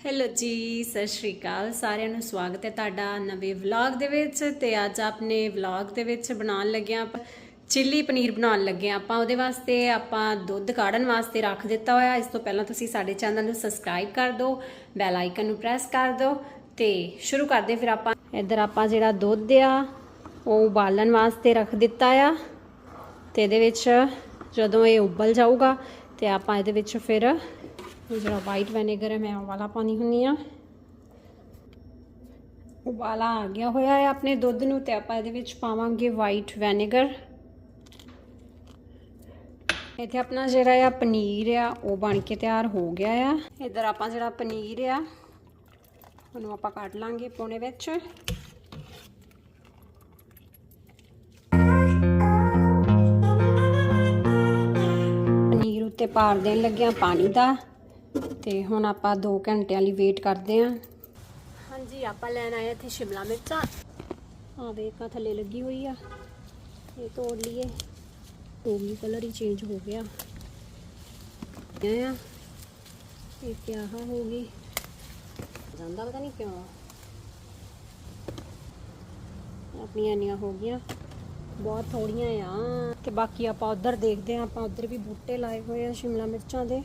Hello ਜੀ, ਸਤਿ ਸ਼੍ਰੀ ਅਕਾਲ। ਸਾਰਿਆਂ ਨੂੰ ਸਵਾਗਤ ਹੈ ਤੁਹਾਡਾ ਨਵੇਂ ਵਲੌਗ ਦੇ ਵਿੱਚ ਤੇ ਅੱਜ ਆਪਣੇ ਵਲੌਗ ਦੇ ਵਿੱਚ ਬਣਾਉਣ ਲੱਗੇ ਹਾਂ ਆਪਾਂ, ਚਿੱਲੀ ਪਨੀਰ ਬਣਾਉਣ ਲੱਗੇ ਹਾਂ ਆਪਾਂ। ਉਹਦੇ ਵਾਸਤੇ ਆਪਾਂ ਦੁੱਧ ਕਾੜਨ ਵਾਸਤੇ ਰੱਖ ਦਿੱਤਾ ਹੋਇਆ। ਇਸ ਤੋਂ ਪਹਿਲਾਂ ਤੁਸੀਂ ਸਾਡੇ ਚੈਨਲ ਨੂੰ ਸਬਸਕ੍ਰਾਈਬ ਕਰ ਦਿਓ ਬੈਲ ਆਈਕਨ ਨੂੰ ਪ੍ਰੈਸ ਕਰ ਦਿਓ ਤੇ ਸ਼ੁਰੂ ਕਰਦੇ ਫਿਰ ਆਪਾਂ ਇੱਧਰ ਆਪਾਂ ਜਿਹੜਾ ਦੁੱਧ ਆ, ਉਹ ਉਬਾਲਣ ਵਾਸਤੇ ਰੱਖ ਦਿੱਤਾ ਆ। ਤੇ ਇਹਦੇ ਵਿੱਚ ਜਦੋਂ ਇਹ ਉਬਲ ਜਾਊਗਾ ਤੇ ਆਪਾਂ ਇਹਦੇ ਵਿੱਚ ਫਿਰ ਜਿਹੜਾ ਵਾਈਟ ਵੈਨੇਗਰ ਹੈ, ਮੈਂ ਉਬਾਲਾ ਵਾਲਾ ਪਾਣੀ ਹੁੰਨੀ ਆ। ਉਬਾਲਾ ਆ ਗਿਆ ਹੋਇਆ ਹੈ, ਆਪਣੇ ਦੁੱਧ ਨੂੰ ਤੇ ਆਪਾਂ ਇਹਦੇ ਵਿੱਚ ਪਾਵਾਂਗੇ ਵਾਈਟ ਵੈਨੇਗਰ ਇੱਥੇ ਆਪਣਾ ਜਿਹੜਾ ਆ ਪਨੀਰ ਆ, ਉਹ ਬਣ ਕੇ ਤਿਆਰ ਹੋ ਗਿਆ ਆ। ਇਧਰ ਆਪਾਂ ਜਿਹੜਾ ਪਨੀਰ ਆ, ਉਹਨੂੰ ਆਪਾਂ ਕੱਢ ਲਾਂਗੇ ਪੋਣੇ ਵਿੱਚ। ਪਨੀਰ ਉੱਤੇ ਪਾਰ ਦੇਣ ਲੱਗਿਆ ਪਾਣੀ ਦਾ। ਤੇ ਹੁਣ ਆਪਾਂ 2 ਘੰਟਿਆਂ ਲਈ ਵੇਟ ਕਰਦੇ ਆਂ। ਹਾਂਜੀ, ਆਪਾਂ ਲੈਣ ਆਏ ਇੱਥੇ ਸ਼ਿਮਲਾ ਮਿਰਚਾਂ। ਆ ਵੇਖਾ ਥੱਲੇ ਲੱਗੀ ਹੋਈ ਆ। ਇਹ ਤੋੜ ਲਈਏ। ਹੋ ਕਲਰ ਹੀ ਚੇਂਜ ਹੋ ਗਿਆ। ਆ। ਇਹ ਕਿਆ ਹੋ ਗਈ। ਜਾਂਦਾ ਪਤਾ ਨਹੀਂ ਕਿਉਂ। ਆਪਣੀਆਂ ਇੰਨੀਆਂ ਹੋ ਗਈਆਂ। ਬਹੁਤ ਥੋੜੀਆਂ ਆ। ਤੇ ਬਾਕੀ ਆਪਾਂ ਉਧਰ ਦੇਖਦੇ ਆ। ਆਪਾਂ ਉਧਰ ਵੀ ਬੂਟੇ ਲਾਏ ਹੋਏ ਆ ਸ਼ਿਮਲਾ ਮਿਰਚਾਂ ਦੇ।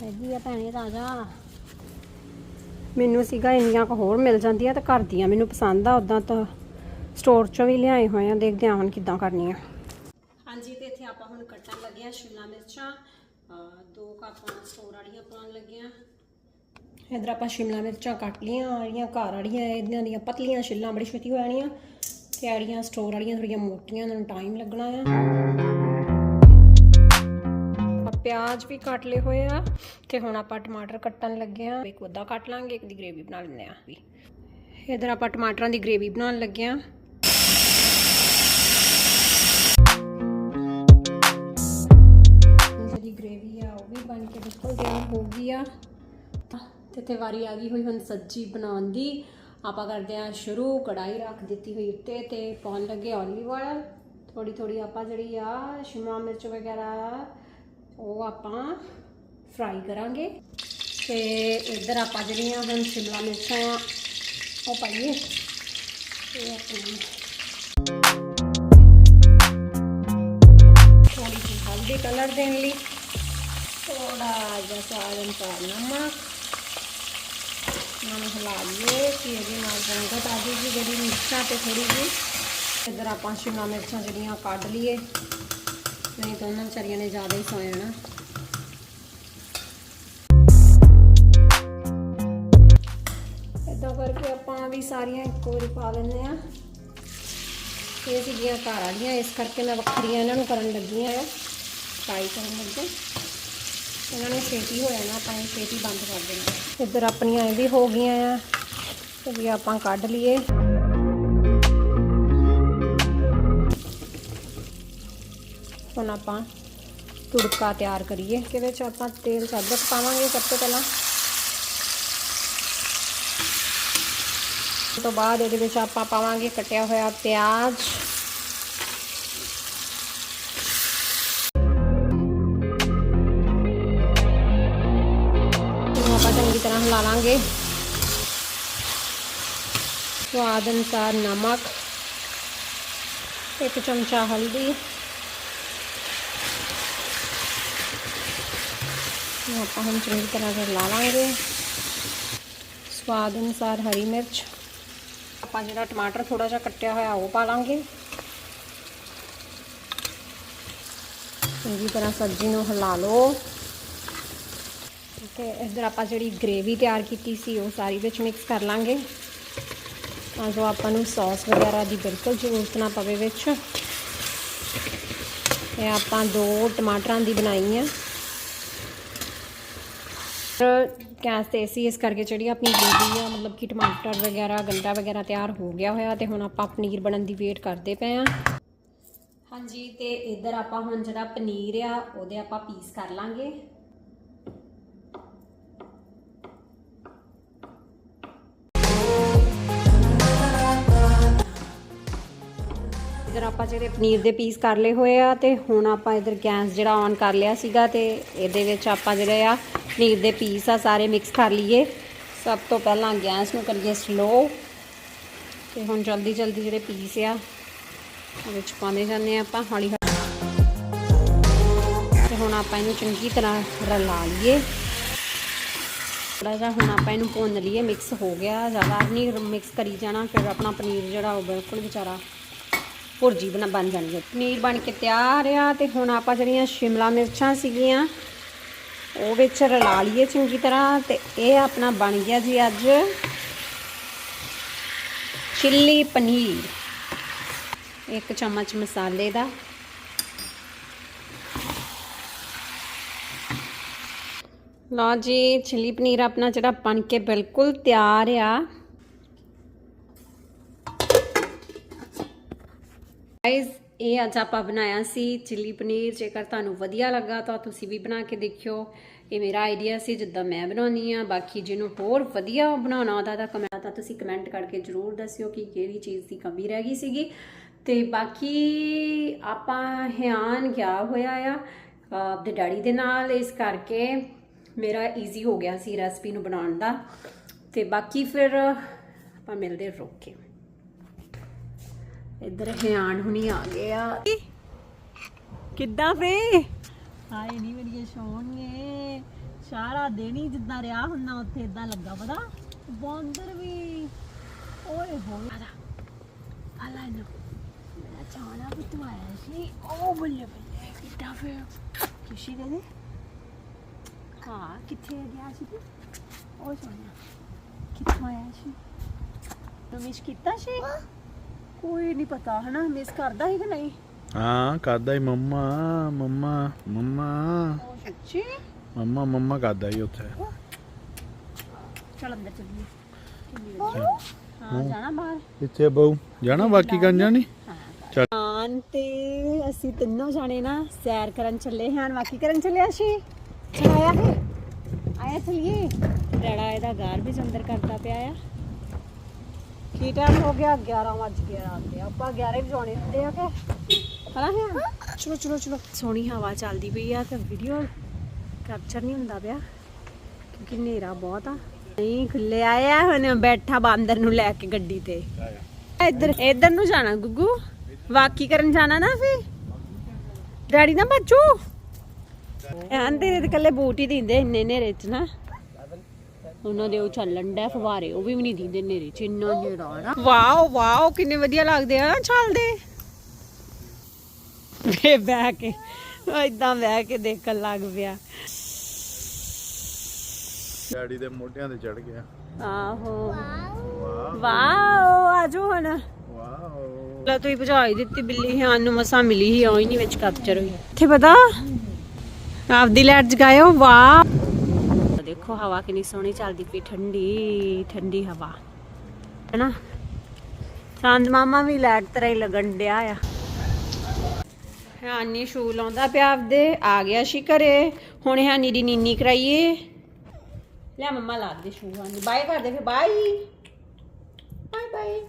ਹੈਗੀ ਆ ਭੈਣੇ ਤਾਜ਼ਾ ਮੈਨੂੰ ਸੀਗਾ ਇੰਨੀਆਂ ਕੁ ਹੋਰ ਮਿਲ ਜਾਂਦੀਆਂ ਤੇ ਘਰ ਦੀਆਂ ਮੈਨੂੰ ਪਸੰਦ ਆ ਉਦਾਂ ਤਾਂ ਸਟੋਰ ਚੋਂ ਵੀ ਲਿਆਏ ਹੋਏ ਆ ਦੇਖਦੇ ਆ ਹੁਣ ਕਿੱਦਾਂ ਕਰਨੀ ਆ ਹਾਂਜੀ ਤੇ ਇੱਥੇ ਆਪਾਂ ਹੁਣ ਕੱਟਣ ਲੱਗੇ ਆ ਸ਼ਿਮਲਾ ਮਿਰਚਾਂ। ਦੋ ਕੱਪ ਸਟੋਰ ਵਾਲੀਆਂ ਪਾਉਣ ਲੱਗੇ ਆ। ਇਧਰ ਆਪਾਂ ਸ਼ਿਮਲਾ ਮਿਰਚਾਂ ਕੱਟ ਲੀਆਂ ਜਿਹੜੀਆਂ ਘਰ ਵਾਲੀਆਂ ਇਹਨਾਂ ਦੀਆਂ ਪਤਲੀਆਂ ਛਿੱਲਾਂ ਬੜੀ ਛੇਤੀ ਹੋ ਜਾਣੀਆਂ। ਤੇ ਆੜੀਆਂ ਸਟੋਰ ਵਾਲੀਆਂ ਥੋੜੀਆਂ ਮੋਟੀਆਂ ਉਹਨਾਂ ਨੂੰ ਟਾਈਮ ਲੱਗਣਾ ਆ। ਪਿਆਜ਼ ਵੀ ਕੱਟ ਲਏ ਹੋਏ ਆ ਤੇ ਹੁਣ ਆਪਾਂ ਟਮਾਟਰ ਕੱਟਣ ਲੱਗੇ ਆ। ਇੱਕ ਉਹਦਾ ਕੱਟ ਲਾਂਗੇ, ਇੱਕ ਦੀ ਗ੍ਰੇਵੀ ਬਣਾ ਲੈਂਦੇ ਆ ਵੀ। ਇਧਰ ਆਪਾਂ ਟਮਾਟਰਾਂ ਦੀ ਗ੍ਰੇਵੀ ਬਣਾਉਣ ਲੱਗੇ ਆ। ਜਿਹੜੀ ਗ੍ਰੇਵੀ ਆ, ਉਹ ਵੀ ਬਣ ਕੇ ਬਿਲਕੁਲ ਤਿਆਰ ਹੋ ਗਈ ਆ। ਤੇ ਤੇ ਵਾਰੀ ਆ ਗਈ ਹੋਈ ਹੁਣ ਸਬਜ਼ੀ ਬਣਾਉਣ ਦੀ। ਆਪਾਂ ਕਰਦੇ ਆ ਸ਼ੁਰੂ ਕੜਾਈ ਰੱਖ ਦਿੱਤੀ ਹੋਈ ਉੱਤੇ ਤੇ ਪਾਉਣ ਲੱਗੇ ਓਲੀਵ oil ਥੋੜੀ ਥੋੜੀ ਆਪਾਂ ਜਿਹੜੀ ਆ, ਸ਼ਿਮਲਾ ਮਿਰਚ ਵਗੈਰਾ ਉਹ ਆਪਾਂ ਫਰਾਈ ਕਰਾਂਗੇ ਤੇ ਇੱਧਰ ਆਪਾਂ ਜਿਹੜੀਆਂ ਹੁਣ ਸ਼ਿਮਲਾ ਮਿਰਚਾਂ ਉਹ ਪਾਈਏ। ਇਹ ਆਪਣੀ ਥੋੜੀ ਜਿਹੀ ਹਲਦੀ ਕਲਰ ਦੇਣ ਲਈ। ਥੋੜਾ ਜਿਹਾ ਸਵਾਦ ਅਨੁਸਾਰ ਨਮਕ। ਨਾਲ ਹਿਲਾ ਲਈਏ ਕਿ ਇਹਦੇ ਨਾਲ ਰੰਗਤ ਆ ਜਾਏਗੀ ਜਿਹੜੀ ਮਿਰਚਾਂ ਤੇ ਥੋੜੀ ਜਿਹੀ। ਇੱਧਰ ਆਪਾਂ ਸ਼ਿਮਲਾ ਮਿਰਚਾਂ ਜਿਹੜੀਆਂ ਕੱਢ ਲਈਏ। ਨਹੀਂ ਤਾਂ ਉਹਨਾਂ ਵਿਚਾਰੀਆਂ ਨੇ ਜ਼ਿਆਦਾ ਹੀ ਸੌ ਜਾਣਾ ਇਦਾਂ ਕਰਕੇ ਆਪਾਂ ਵੀ ਸਾਰੀਆਂ ਇੱਕੋ ਵਾਰੀ ਪਾ ਲੈਂਦੇ ਆ ਇਹ ਸੀਗੀਆਂ ਘਰ ਵਾਲੀਆਂ, ਇਸ ਕਰਕੇ ਮੈਂ ਵੱਖਰੀਆਂ ਇਹਨਾਂ ਨੂੰ ਕਰਨ ਲੱਗੀ ਆ ਫਰਾਈ ਕਰਨ ਲੱਗੇ। ਇਹਨਾਂ ਨੇ ਛੇਤੀ ਹੋ ਜਾਣਾ ਆਪਾਂ ਇਹ ਛੇਤੀ ਬੰਦ ਕਰ ਦੇਣਾ ਇੱਧਰ ਆਪਣੀਆਂ ਇਹ ਵੀ ਹੋ ਗਈਆਂ ਆ, ਤੇ ਵੀ ਆਪਾਂ ਕੱਢ ਲਈਏ। ਹੁਣ ਆਪਾਂ ਤੁੜਕਾ ਤਿਆਰ ਕਰੀਏ ਕਿ ਵਿੱਚ ਆਪਾਂ ਤੇਲ ਸਾਬਤ ਪਾਵਾਂਗੇ ਸਭ ਤੋਂ ਪਹਿਲਾਂ। ਤੋਂ ਬਾਅਦ ਇਹਦੇ ਵਿੱਚ ਆਪਾਂ ਪਾਵਾਂਗੇ ਕਟਿਆ ਹੋਇਆ ਪਿਆਜ਼। ਆਪਾਂ ਚੰਗੀ ਤਰ੍ਹਾਂ ਹਿਲਾ ਲਾਂਗੇ। ਸਵਾਦ ਅਨੁਸਾਰ ਨਮਕ, ਇੱਕ ਚਮਚਾ ਹਲਦੀ। ਇਹ ਆਪਾਂ ਹੁਣ ਚੰਗੀ ਤਰ੍ਹਾਂ ਹਿਲਾ ਲਾਂਗੇ। ਸਵਾਦ ਅਨੁਸਾਰ ਹਰੀ ਮਿਰਚ। ਆਪਾਂ ਜਿਹੜਾ ਟਮਾਟਰ ਥੋੜਾ ਜਿਹਾ ਕੱਟਿਆ ਹੋਇਆ ਉਹ ਪਾ ਲਾਂਗੇ। ਚੰਗੀ ਤਰ੍ਹਾਂ ਸਬਜ਼ੀ ਨੂੰ ਹਿਲਾ ਲਓ। ਤੇ ਇਧਰ ਆਪਾਂ ਜਿਹੜੀ ਗ੍ਰੇਵੀ ਤਿਆਰ ਕੀਤੀ ਸੀ ਉਹ ਸਾਰੀ ਵਿੱਚ ਮਿਕਸ ਕਰ ਲਾਂਗੇ। ਤਾਂ ਜੋ ਆਪਾਂ ਨੂੰ ਸੌਸ ਵਗੈਰਾ ਦੀ ਬਿਲਕੁਲ ਜ਼ਰੂਰਤ ਨਾ ਪਵੇ ਵਿੱਚ। ਇਹ ਆਪਾਂ ਦੋ ਟਮਾਟਰਾਂ ਦੀ ਬਣਾਈ ਆ। ਗੈਸ ਤੇ ਸੀ ਇਸ ਕਰਕੇ ਜਿਹੜੀ ਆਪਣੀ ਗ੍ਰੇਵੀ ਆ, ਮਤਲਬ ਕਿ ਟਮਾਟਰ ਵਗੈਰਾ, ਗੰਡਾ ਵਗੈਰਾ ਤਿਆਰ ਹੋ ਗਿਆ ਹੋਇਆ ਤੇ ਹੁਣ ਆਪਾਂ ਪਨੀਰ ਬਣਨ ਦੀ ਵੇਟ ਕਰਦੇ ਪਏ ਆ। ਹਾਂਜੀ, ਤੇ ਇੱਧਰ ਆਪਾਂ ਹੁਣ ਜਿਹੜਾ ਪਨੀਰ ਆ, ਉਹਦੇ ਆਪਾਂ ਪੀਸ ਕਰ ਲਾਂਗੇ। ਇਧਰ ਆਪਾਂ ਜਿਹੜੇ ਪਨੀਰ ਦੇ ਪੀਸ ਕਰ ਲਏ ਹੋਏ ਆ ਤੇ ਹੁਣ ਆਪਾਂ ਇਧਰ ਗੈਸ ਜਿਹੜਾ ਔਨ ਕਰ ਲਿਆ ਸੀਗਾ ਤੇ ਇਹਦੇ ਵਿੱਚ ਆਪਾਂ ਜਿਹੜੇ ਆ ਪਨੀਰ ਦੇ ਪੀਸ ਆ ਸਾਰੇ ਮਿਕਸ ਕਰ ਲਈਏ। ਸਭ ਤੋਂ ਪਹਿਲਾਂ ਗੈਸ ਨੂੰ ਕਰੀਏ ਸਲੋ ਤੇ ਹੁਣ ਜਲਦੀ ਜਲਦੀ ਜਿਹੜੇ ਪੀਸ ਆ ਉਹ ਵਿੱਚ ਪਾਉਂਦੇ ਜਾਂਦੇ ਆ ਆਪਾਂ ਹੌਲੀ ਹੌਲੀ। ਤੇ ਹੁਣ ਆਪਾਂ ਇਹਨੂੰ ਚੰਗੀ ਤਰ੍ਹਾਂ ਰਲਾ ਲਈਏ। ਥੋੜਾ ਜਿਹਾ ਹੁਣ ਆਪਾਂ ਇਹਨੂੰ ਭੁੰਨ ਲਈਏ ਮਿਕਸ ਹੋ ਗਿਆ, ਜ਼ਿਆਦਾ ਨਹੀਂ ਮਿਕਸ ਕਰੀ ਜਾਣਾ, ਫਿਰ ਆਪਣਾ ਪਨੀਰ ਜਿਹੜਾ ਉਹ ਬਿਲਕੁਲ ਵਿਚਾਰਾ ਭੁਰਜੀ ਬਣਾ ਬਣ ਜਾਣੀ ਹੈ ਪਨੀਰ ਬਣ ਕੇ ਤਿਆਰ ਆ ਤੇ ਹੁਣ ਆਪਾਂ ਜਿਹੜੀਆਂ ਸ਼ਿਮਲਾ ਮਿਰਚਾਂ ਸੀਗੀਆਂ, ਉਹ ਵਿੱਚ ਰਲਾ ਲਈਏ ਚੰਗੀ ਤਰ੍ਹਾਂ ਤੇ ਇਹ ਆਪਣਾ ਬਣ ਗਿਆ ਜੀ ਅੱਜ ਚਿੱਲੀ ਪਨੀਰ। ਇੱਕ ਚਮਚ ਮਸਾਲੇ ਦਾ। ਲਓ ਜੀ, ਚਿੱਲੀ ਪਨੀਰ ਆਪਣਾ ਜਿਹੜਾ ਬਣ ਕੇ ਬਿਲਕੁਲ ਤਿਆਰ ਆ। ਗਾਇਜ਼ ਇਹ ਅੱਜ ਆਪਾਂ ਬਣਾਇਆ ਸੀ ਚਿੱਲੀ ਪਨੀਰ। ਜੇਕਰ ਤੁਹਾਨੂੰ ਵਧੀਆ ਲੱਗਾ ਤਾਂ ਤੁਸੀਂ ਵੀ ਬਣਾ ਕੇ ਦੇਖਿਓ। ਇਹ ਮੇਰਾ ਆਈਡੀਆ ਸੀ, ਜਿੱਦਾਂ ਮੈਂ ਬਣਾਉਣੀ ਆ ਬਾਕੀ ਜਿਹਨੂੰ ਹੋਰ ਵਧੀਆ ਬਣਾਉਣਾ ਆਉਂਦਾ ਤਾਂ ਕਮੈਂਟ ਤਾਂ ਤੁਸੀਂ ਕਮੈਂਟ ਕਰਕੇ ਜਰੂਰ ਦੱਸਿਓ ਕਿ ਕਿਹੜੀ ਚੀਜ਼ ਦੀ ਕਮੀ ਰਹਿ ਗਈ ਸੀਗੀ। ਤੇ ਬਾਕੀ ਆਪਾਂ ਹਿਆਨ ਗਿਆ ਹੋਇਆ ਆ। ਆਪਦੇ ਡੈਡੀ ਦੇ ਨਾਲ ਇਸ ਕਰਕੇ ਮੇਰਾ ਈਜ਼ੀ ਹੋ ਗਿਆ ਸੀ ਰੈਸਪੀ ਨੂੰ ਬਣਾਉਣ ਦਾ। ਤੇ ਬਾਕੀ ਫਿਰ ਆਪਾਂ ਮਿਲਦੇ ਰੋਕੇ। ਇੱਧਰ ਹਿਆਨ ਹੁਣੀ ਆ ਗਏ ਆ। ਕਿੱਦਾਂ ਫੇ? ਹਾਏ ਨਹੀਂ ਮੇਰੀਏ ਸੋਹਣੀਏ ਸਾਰਾ ਦਿਨ ਹੀ ਜਿੱਦਾਂ ਰਿਹਾ ਹੁੰਨਾ ਉੱਥੇ ਇਦਾਂ ਲੱਗਾ ਪਤਾ। ਬਾਂਦਰ ਵੀ। ਓਏ ਹੋਏ। ਆਲਾ ਨਾ ਮੇਰਾ ਚਾਣਾ ਵੀ ਤੂੰ ਆਇਆ ਸੀ। ਉਹ ਬੱਲੇ ਬੱਲੇ ਕਿੱਦਾਂ ਫੇ? ਖੁਸ਼ੀ ਦੇ ਦੇ। ਹਾਂ ਕਿੱਥੇ ਗਿਆ ਸੀ ਤੂੰ? ਉਹ ਸੋਹਣਾ। ਕਿੱਥੋਂ ਆਇਆ ਸੀ? ਤੂੰ ਮਿਸ ਕੀਤਾ ਸੀ? ਕੋਈ ਨਹੀਂ ਪਤਾ ਹਨਾ? ਮਿਸ ਕਰਦਾ ਹੈ ਕਿ ਨਹੀਂ? ਹਾਂ ਕਰਦਾ ਹੀ ਮੰਮਾ ਮੰਮਾ ਮੰਮਾ। ਉਹ ਸੱਚੀ ਮੰਮਾ ਮੰਮਾ ਕਰਦਾ ਹੀ ਉੱਥੇ। ਚਲ ਅੰਦਰ ਚੱਲੀਏ। ਹਾਂ ਜਾਣਾ ਬਾਹਰ। ਇੱਥੇ ਬਹੂ। ਜਾਣਾ? ਬਾਕੀ ਕਰਨ ਜਾਣੀ ਹਾਂ। ਤੇ ਅਸੀਂ ਤਿੰਨੋਂ ਜਾਣੇ ਨਾ ਸੈਰ ਕਰਨ ਚੱਲੇ ਹਾਂ ਬਾਕੀ ਕਰਨ ਚੱਲਿਆ ਸੀ ਚਲਾਇਆ ਹੈ। ਆਇਆ ਚਲੀਏ। ਡੈਡਾ ਇਹਦਾ ਗਾਰ ਵੀ ਅੰਦਰ ਕਰਦਾ ਪਿਆ ਆ। ਕੀ ਟਾਈਮ ਹੋ ਗਿਆ? 11 ਵੱਜ ਗਿਆ ਰਾਤ ਦੇ ਆਪਾਂ 11 ਵਜੇ ਹੁੰਦੇ ਆ ਕਿ? ਹਨਾ ਹੈ? ਚਲੋ ਚਲੋ ਚਲੋ। ਸੋਹਣੀ ਹਵਾ ਚੱਲਦੀ ਪਈ ਆ ਤੇ ਵੀਡੀਓ ਕੈਪਚਰ ਨਹੀਂ ਹੁੰਦਾ ਪਿਆ, ਕਿਉਂਕਿ ਹਨੇਰਾ ਬਹੁਤ ਆ। ਨਹੀਂ ਖੁੱਲੇ ਆਏ ਹੁਣ ਬੈਠਾ ਬਾਂਦਰ ਨੂੰ ਲੈ ਕੇ ਗੱਡੀ ਤੇ। ਇੱਧਰ ਇੱਧਰ ਨੂੰ ਜਾਣਾ, ਗੁੱਗੂ? ਵਾਕੀ ਕਰਨ ਜਾਣਾ ਨਾ ਫੇ ਡੈਡੀ ਨਾ ਬੱਚੂ ਆਂਦੇ ਤੇ ਕੱਲੇ ਬੂਟ ਹੀ ਦਿੰਦੇ, ਇੰਨੇ ਨੇਰੇ ਚ ਨਾ। ਉਹਨਾਂ ਦੇ ਉਹ ਚੱਲਣ ਦਾ ਫਵਾਰੇ ਉਹ ਵੀ ਨਹੀਂ ਦਿੰਦੇ ਨੇਰੇ ਚ ਇੰਨਾ ਨਾ। ਵਾਓ ਵਾਓ ਕਿੰਨੇ ਵਧੀਆ ਲੱਗਦੇ ਆ ਚੱਲਦੇ ਵੇ ਬਹਿ ਕੇ ਇਦਾਂ ਬਹਿ ਕੇ ਦੇਖਣ ਲੱਗ ਪਿਆ। ਡੈਡੀ ਦੇ ਮੋਢਿਆਂ ਤੇ ਚੜ ਗਿਆ। ਆਹੋ। ਵਾਹ ਵਾਓ ਆਜੋ ਹੁਣ। ਵਾਓ। ਲੈ ਤੂੰ ਭਜਾਈ ਦਿੱਤੀ ਬਿੱਲੀ ਹਾਂ ਨੂੰ ਮਸਾ ਮਿਲੀ ਹੀ ਆਈ ਨਹੀਂ ਵਿੱਚ ਕੈਪਚਰ ਹੋਈ। ਇੱਥੇ ਪਤਾ? ਆਪਦੀ ਲਾਈਟ ਜਗਾਇਓ ਵਾਹ ਦੇਖੋ ਹਵਾ ਕਿੰਨੀ ਸੋਹਣੀ ਚੱਲਦੀ ਪਈ, ਠੰਡੀ ਠੰਡੀ ਹਵਾ। ਹੈਨਾ? ਚੰਦ ਮਾਮਾ ਵੀ ਲਾਈਟ ਤਰ੍ਹਾਂ ਹੀ ਲੱਗਣ ਡਿਆ ਆ। ਹਾਨੀ ਸ਼ੂ ਲਾਉਂਦਾ ਪਿਆ ਆਪਦੇ, ਆ ਗਿਆ ਸੀ ਘਰੇ। ਹੁਣ ਹਾਨੀ ਦੀ ਨੀਨੀ ਕਰਾਈਏ। ਲੈ ਮੰਮਾ ਲਾ ਦੇ ਸ਼ੂ ਹਾਨੀ। ਬਾਏ ਕਰ ਦੇ ਫਿਰ ਬਾਈ ਬਾਏ ਬਾਏ।